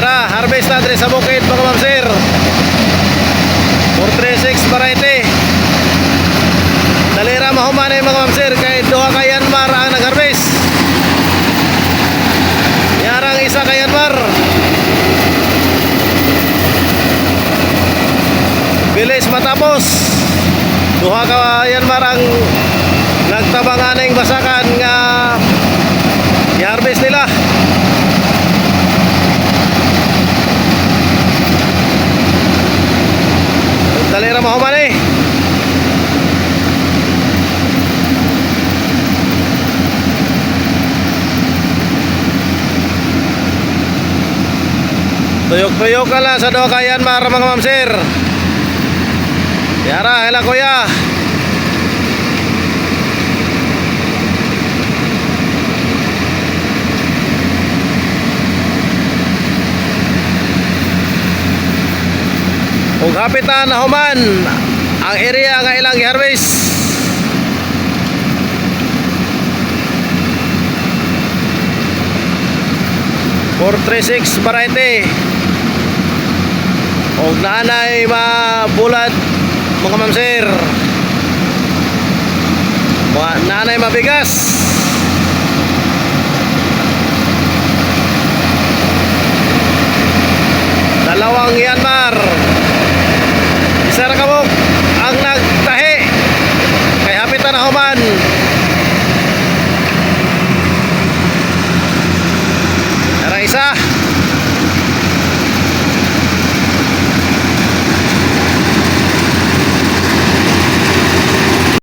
Ara, harvest na sa bukid mga ma'am sir. 436 variety. Dalira mahuman mga ma'am sir kay duha ka Yanmar ang nag-harvest. Yarang isa ka Yanmar. Bilis matapos. Duha ka Yanmar ang nagtabangan ng basakan nga i-harvest nila. Dalira mahuman eh. Tuyok-tuyok ka lang sa doka yan mga mga ma'am sir. Yara, hela kuya. Kung kapitan na human ang area nga ilang i-harvest. Four three six variety. Huwag na anay mabulat mga mamsir. Mga nanay mabigas. Dalawang 老板。